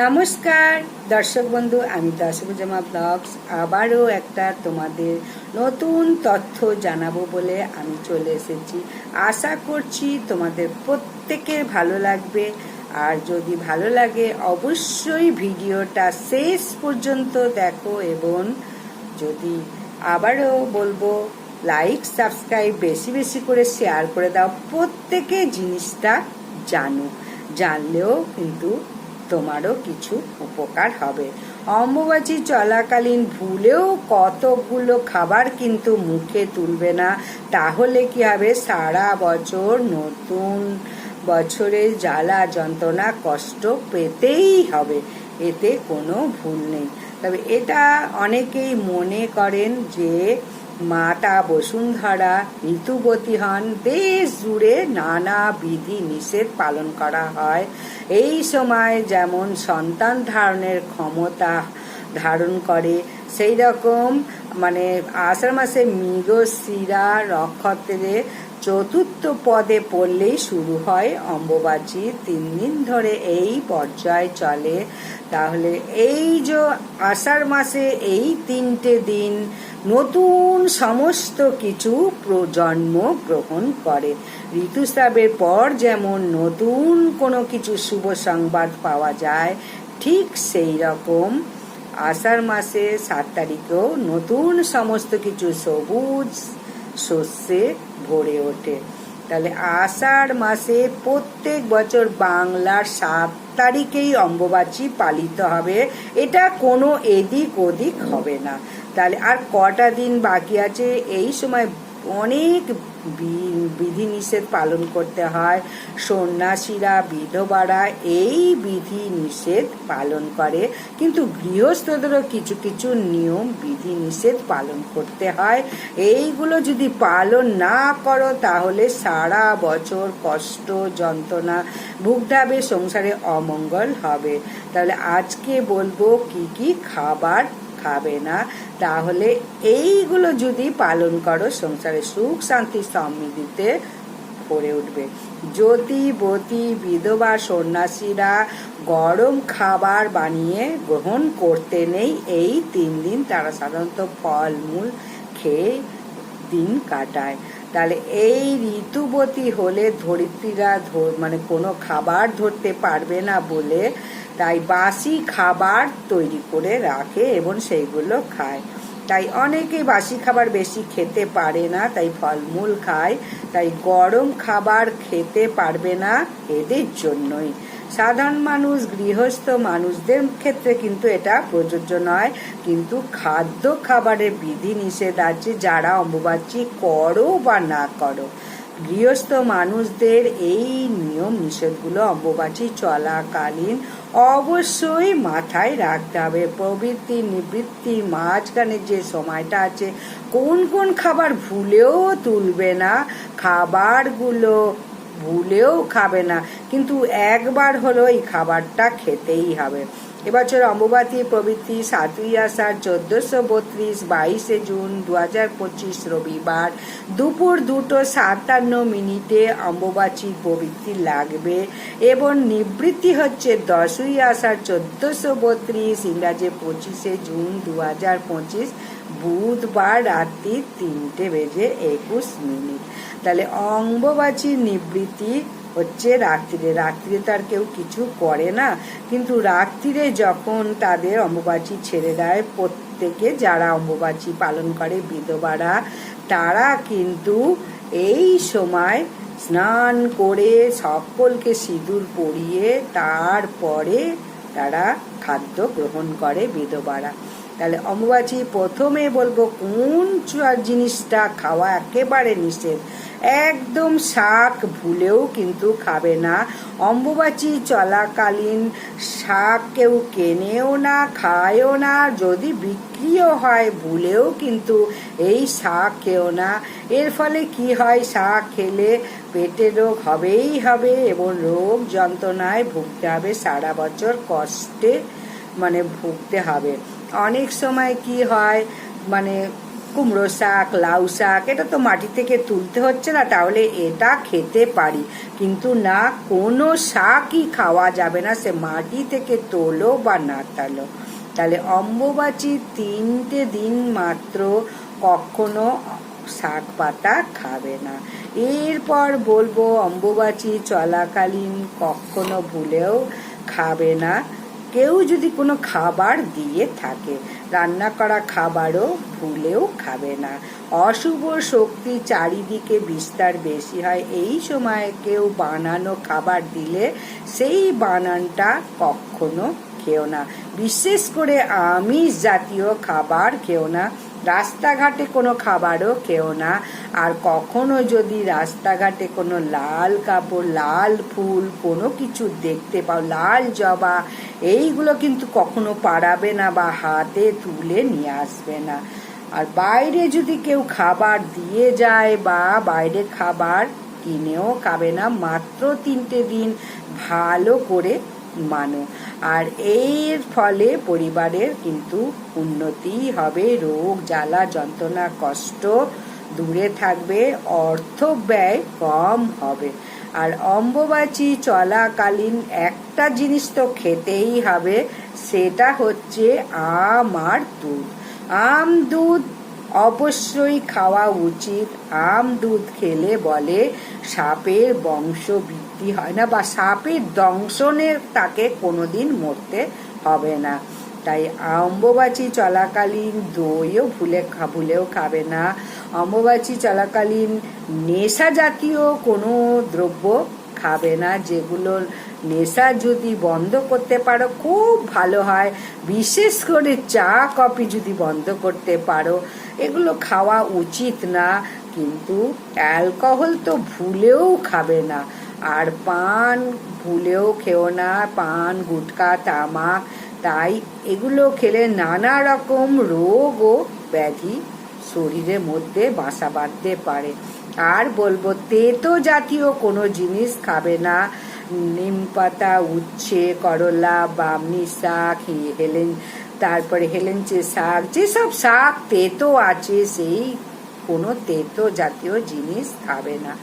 নমস্কার, দর্শক বন্ধু, আমি দশভুজামা ব্লগস। আবারও একটা তোমাদের নতুন তথ্য জানাব বলে আমি চলে এসেছি। আশা করছি তোমাদের প্রত্যেকের ভালো লাগবে। আর যদি ভালো লাগে, অবশ্যই ভিডিওটা শেষ পর্যন্ত দেখো এবং যদি আবারও বলব লাইক সাবস্ক্রাইব বেশি বেশি করে শেয়ার করে দাও। প্রত্যেকে জিনিসটা জানো জানলেও কিন্তু তোমারও কিছু উপকার হবে। অম্বুবাচী চলাকালীন ভুলেও কতগুলো খাবার কিন্তু মুখে তুলবে না। তাহলে কি হবে? সারা বছর নতুন বছরের জ্বালা যন্ত্রণা কষ্ট পেতেই হবে। এতে কোনো ভুল নেই। তবে এটা অনেকেই মনে করেন যে মাতা বসুন্ধরা ঋতুবতী হন দেশ জুড়ে নানা বিধি নিষেধ পালন করা হয়। এই সময় যেমন সন্তান ধারণের ক্ষমতা ধারণ করে, সেই রকম মানে আষাঢ় মাসে মৃগশিরা নক্ষত্রে চতুর্থ পদে পড়লেই শুরু হয় অম্বুবাচী। তিন দিন ধরে এই পর্যায় চলে। তাহলে এই যে আষাঢ় মাসে এই তিনটে দিন নতুন সমস্ত কিছু প্রজন্ম গ্রহণ করে। ঋতুস্রাবের পর যেমন নতুন কোনো কিছু শুভ সংবাদ পাওয়া যায়, ঠিক সেই রকম আষাঢ় মাসে সাত তারিখেও নতুন সমস্ত কিছু সবুজ শস্যে ভরে ওঠে। তাহলে আষাঢ় মাসে প্রত্যেক বছর বাংলার সাত তারিখেই অম্বুবাচী পালিত হবে। এটা কোনো এদিক ওদিক হবে না। তাহলে আর কটা দিন বাকি আছে? এই সময় অনেক বিধিনিষেধ পালন করতে হয়। সন্ন্যাসীরা, বিধবারা এই বিধি নিষেধ পালন করে। কিন্তু গৃহস্থদেরও কিছু কিছু নিয়ম বিধি নিষেধ পালন করতে হয়। এইগুলো যদি পালন না করো, তাহলে সারা বছর কষ্ট, যন্ত্রণা ভুগতে সংসারে অমঙ্গল হবে। তাহলে আজকে বলব কি কি খাবার খাবে না, তাহলে এইগুলো যদি পালন করো, সংসারে সুখ, শান্তি সমৃদ্ধিতে ভরে উঠবে। জ্যোতি, বতী, বিধবা, সন্ন্যাসীরা গরম খাবার বানিয়ে গ্রহণ করতে নেই, এই তিন দিন তারা সাধারণত ফলমূল খেয়ে দিন কাটায়। তাহলে এই ঋতুবতী হলে ধরিত্রীরা মানে কোনো খাবার ধরতে পারবে না বলে তাই বাসি খাবার তৈরি করে রাখে এবং সেইগুলো খায়। তাই অনেকে বাসি খাবার বেশি খেতে পারে না, তাই ফলমূল খায়। তাই গরম খাবার খেতে পারবে না এদের জন্যই। সাধারণ মানুষ, গৃহস্থ মানুষদের ক্ষেত্রে কিন্তু এটা প্রযোজ্য নয়। কিন্তু খাদ্য খাবারের বিধি নিষেধ আছে যারা অম্বুবাচী করো বা না করো। গৃহস্থ মানুষদের এই নিয়ম নিষেধগুলো অম্বুবাচী চলাকালীন অবশ্যই মাথায় রাখতে হবে। প্রবৃত্তি নিবৃত্তি মাঝখানে যে সময়টা আছে, কোন কোন খাবার ভুলেও তুলবে না, খাবারগুলো ভুলেও খাবে না। কিন্তু একবার হলো এই খাবারটা খেতেই হবে। এবছর অম্বুবাতি প্রবৃত্তি সাতই আষাঢ় চোদ্দশো বত্রিশ বাইশে জুন দু হাজার পঁচিশ রবিবার দুপুর দুটো সাতান্ন মিনিটে অম্বুবাচীর প্রবৃত্তি লাগবে এবং নিবৃত্তি হচ্ছে দশই আষাঢ় চোদ্দশো বত্রিশ, ইংরাজি পঁচিশে জুন দু হাজার পঁচিশ, বুধবার রাত্রি তিনটে বেজে একুশ মিনিট। তাহলে অম্বুবাচীর নিবৃত্তি হচ্ছে রাত্রিরে। রাত্রিরে তার কেউ কিছু করে না। কিন্তু রাত্রিরে যখন তাদের অম্বুবাচী ছেড়ে দেয়, প্রত্যেকে যারা অম্বুবাচী পালন করে, বিধবারা, তারা কিন্তু এই সময় স্নান করে সকলকে সিঁদুর পরিয়ে তারপরে তারা খাদ্য গ্রহণ করে বিধবারা। তাহলে অম্বুবাচী প্রথমে বলব, কোন জিনিসটা খাওয়া একেবারে নিষেধ? একদম শাক ভুলেও কিন্তু খাবে না। অম্বুবাচী চলাকালীন শাক কেউ কেনেও না, খায়ও না, যদি বিক্রিও হয় ভুলেও কিন্তু এই শাক খেও না। এর ফলে কি হয়, শাক খেলে পেটে রোগ হবেই হবে এবং রোগ যন্ত্রণায় ভুগতে হবে, সারা বছর কষ্টে মানে ভুগতে হবে। অনেক সময় কি হয় মানে কুমড়ো শাক, লাউ শাক, এটা তো মাটি থেকে তুলতে হচ্ছে না, তাহলে এটা খেতে পারি। কিন্তু না, কোনো শাকই খাওয়া যাবে না, সে মাটি থেকে তোলো বা না তালো। তাহলে অম্বুবাচী তিনটে দিন মাত্র কখনো শাক পাতা খাবে না। এরপর বলব, অম্বুবাচী চলাকালীন কখনো ভুলেও খাবে না। কেউ যদি কোনো খাবার দিয়ে থাকে, রান্না করা খাবারও ভুলেও খাবে না। অশুভ শক্তি চারিদিকে বিস্তার বেশি হয়। এই সময় কেউ বানানো খাবার দিলে সেই বানানটা কখনো খেও না। বিশেষ করে আমিষ জাতীয় খাবার খেও না। রাস্তাঘাটে কোনো খাবারও খেও না। আর কখনো যদি রাস্তাঘাটে কোনো লাল কাপড়, লাল ফুল কোনো কিছু দেখতে পাও, লাল জবা এইগুলো কিন্তু কখনো পারাবে না বা হাতে তুলে নিয়ে আসবে না। আর বাইরে যদি কেউ খাবার দিয়ে যায় বা বাইরে খাবার কিনেও খাবে না, মাত্র তিনটে দিন ভালো করে মানো। আর এর ফলে পরিবারের কিন্তু উন্নতি হবে, রোগ, জ্বালা, যন্ত্রণা, কষ্ট দূরে থাকবে, অর্থ ব্যয় কম হবে। আর অম্বুবাচী চলাকালীন একটা জিনিস তো খেতেই হবে, সেটা হচ্ছে আম আর দুধ। আম দুধ অবশ্যই খাওয়া উচিত। আম দুধ খেলে বলে সাপের বংশ বৃদ্ধি হয় না বা সাপের দংশনের তাকে কোনোদিন মরতে হবে না। তাই অম্বুবাচী চলাকালীন দইও ভুলে ভুলেও খাবে না। অম্বুবাচী চলাকালীন নেশা জাতীয় কোনো দ্রব্য খাবে না যেগুলোর নেশা যদি বন্ধ করতে পারো, খুব ভালো হয়। বিশেষ করে চা, কফি যদি বন্ধ করতে পারো, এগুলো খাওয়া উচিত না, কিন্তু অ্যালকোহল তো ভুলেও খাবে না। আর পান ভুলেও খেও না, পান, গুটকা, তামাক, তাই এগুলো খেলে নানা রকম রোগ ও ব্যাধি শরীরের মধ্যে বাসা বাঁধতে পারে। আর বলব, তেতো জাতীয় কোনো জিনিস খাবে না। নিম পাতা, উচ্ছে, করলা, বামনি শাক হেলেন, তারপরে হেলেঞ্চে শাক, যেসব শাক তেতো আছে, সেই কোনো তেতো জাতীয় জিনিস খাবে না।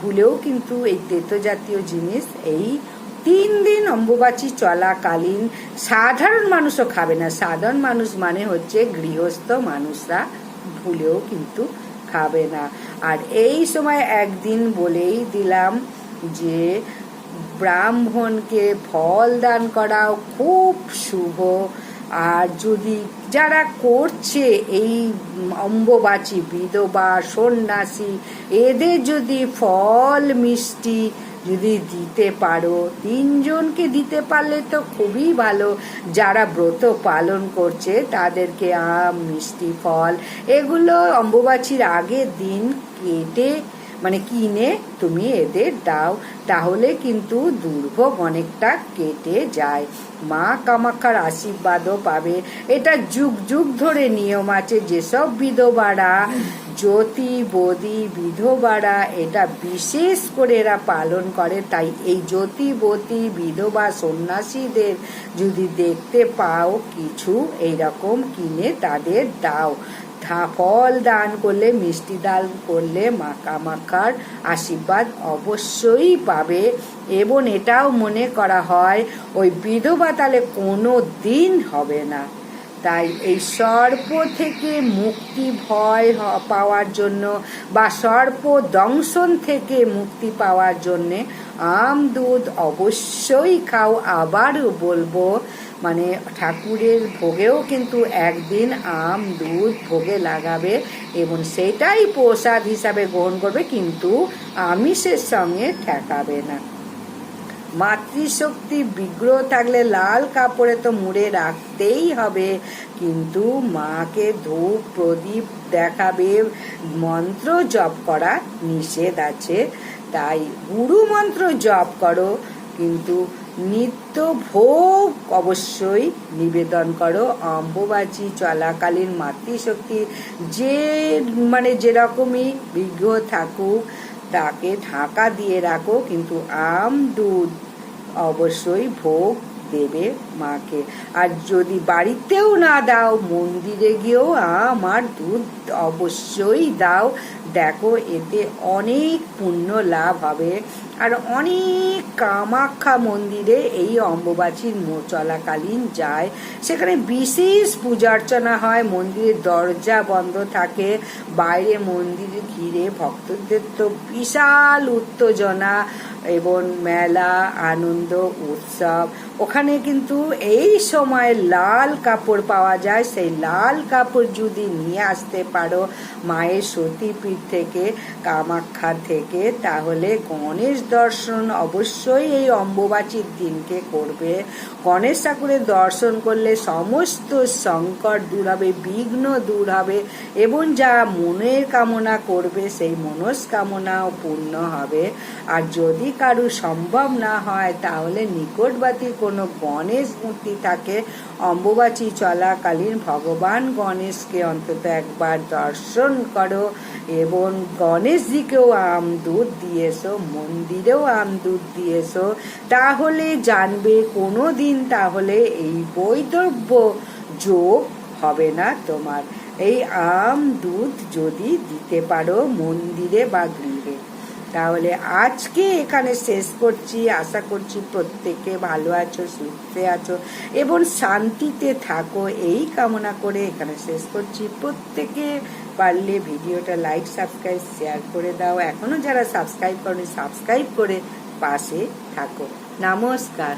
ভুলেও কিন্তু এই তেতো জাতীয় জিনিস এই তিন দিন অম্বুবাচী চলাকালীন সাধারণ মানুষও খাবে না। সাধারণ মানুষ মানে হচ্ছে গৃহস্থ মানুষরা ভুলেও কিন্তু খাবে না। আর এই সময় একদিন বলেই দিলাম যে, ব্রাহ্মণকে ফল দান করাও খুব শুভ। আর যদি যারা করছে এই অম্ববাচী বিধবা, সন্ন্যাসী, এদের যদি ফল মিষ্টি যদি দিতে পারো, তিনজনকে দিতে পারলে তো খুবই ভালো। যারা ব্রত পালন করছে, তাদেরকে আম, মিষ্টি, ফল, এগুলো অম্বুবাচীর আগের দিন কেটে মানে কিনে তুমি এদের দাও, তাহলে কিন্তু দুর্ভোগ অনেকটা কেটে যায়। মা কামাক্ষার আশীর্বাদও পাবে। এটা যুগ যুগ ধরে নিয়ম আছে যেসব বিধবারা, জ্যোতি, বদি, বিধবারা এটা বিশেষ করে এরা পালন করে। তাই এই জ্যোতিবতী বিধবা, সন্ন্যাসীদের যদি দেখতে পাও, কিছু এইরকম কিনে তাদের দাও। ফল দান করলে, মিষ্টি দান করলে মাকা মাকার আশীর্বাদ অবশ্যই পাবে। এবং এটাও মনে করা হয়, ওই বিধবা তাহলে কোনো দিন হবে না। তাই এই সর্প থেকে মুক্তি ভয় পাওয়ার জন্য বা সর্প দংশন থেকে মুক্তি পাওয়ার জন্যে আম দুধ অবশ্যই খাও। আবারও বলব মানে ঠাকুরের ভোগেও কিন্তু একদিন আম দুধ ভোগে লাগাবে এবং সেটাই প্রসাদ হিসাবে গ্রহণ করবে, কিন্তু আমিষের সঙ্গে ঠেকাবে না। মাতৃশক্তি বিগ্রহ থাকলে লাল কাপড়ে তো মুড়ে রাখতেই হবে। কিন্তু মাকে ধূপ প্রদীপ দেখাবে, মন্ত্র জপ করা নিষেধ আছে। তাই গুরু মন্ত্র জপ করো, কিন্তু নিত্য ভোগ অবশ্যই নিবেদন করো। অম্বুবাচী চলাকালীন মাতৃশক্তি যে মানে যেরকমই বিগ্রহ থাকুক তাকে ঢাকা দিয়ে রাখো, কিন্তু আম, দুধ অবশ্যই ভোগ দেবে মাকে। আর যদি বাড়িতেও না দাও, মন্দিরে গিয়েও আমার দুধ অবশ্যই দাও। দেখো, এতে অনেক পুণ্য লাভ হবে। আর অনেক কামাখ্যা মন্দিরে এই অম্বুবাচীর চলাকালীন যায়। সেখানে বিশেষ পূজা অর্চনা হয়, মন্দিরের দরজা বন্ধ থাকে, বাইরে মন্দির ঘিরে ভক্তদের তো বিশাল উত্তেজনা এবং মেলা, আনন্দ, উৎসব। ওখানে কিন্তু এই সময় লাল কাপড় পাওয়া যায়। সেই লাল কাপড় যদি নিয়ে আসতে পারো মায়ের সতীপীঠ থেকে, কামাখ্যা থেকে, তাহলে গণেশ দর্শন অবশ্যই এই অম্বুবাচীর দিনকে করবে। গণেশ ঠাকুরের দর্শন করলে সমস্ত সংকট দূর হবে, বিঘ্ন দূর হবে, এবং যা মনের কামনা করবে সেই মনস্কামনাও পূর্ণ হবে। আর যদি কারু সম্ভব না হয়, তাহলে নিকটবর্তী কোনো গণেশ মূর্তি থাকে, অম্বুবাচী চলাকালীন ভগবান গণেশকে অন্তত একবার দর্শন করো, এবং গণেশজিকেও আম দুধ দিয়েছ মন্দিরেও আম দুধ দিয়েছ, তাহলে জানবে কোনো দিন তাহলে এই বৈধব্য যোগ হবে না তোমার। এই আম দুধ যদি দিতে পারো মন্দিরে বা গৃহে। তাহলে আজকে এখানে শেষ করছি। আশা করছি প্রত্যেকে ভালো আছো, সুস্থে আছো এবং শান্তিতে থাকো। এই কামনা করে এখানে শেষ করছি। প্রত্যেকে পারলে ভিডিওটা লাইক সাবস্ক্রাইব শেয়ার করে দাও। এখনও যারা সাবস্ক্রাইব করেনি সাবস্ক্রাইব করে পাশে থাকো। নমস্কার।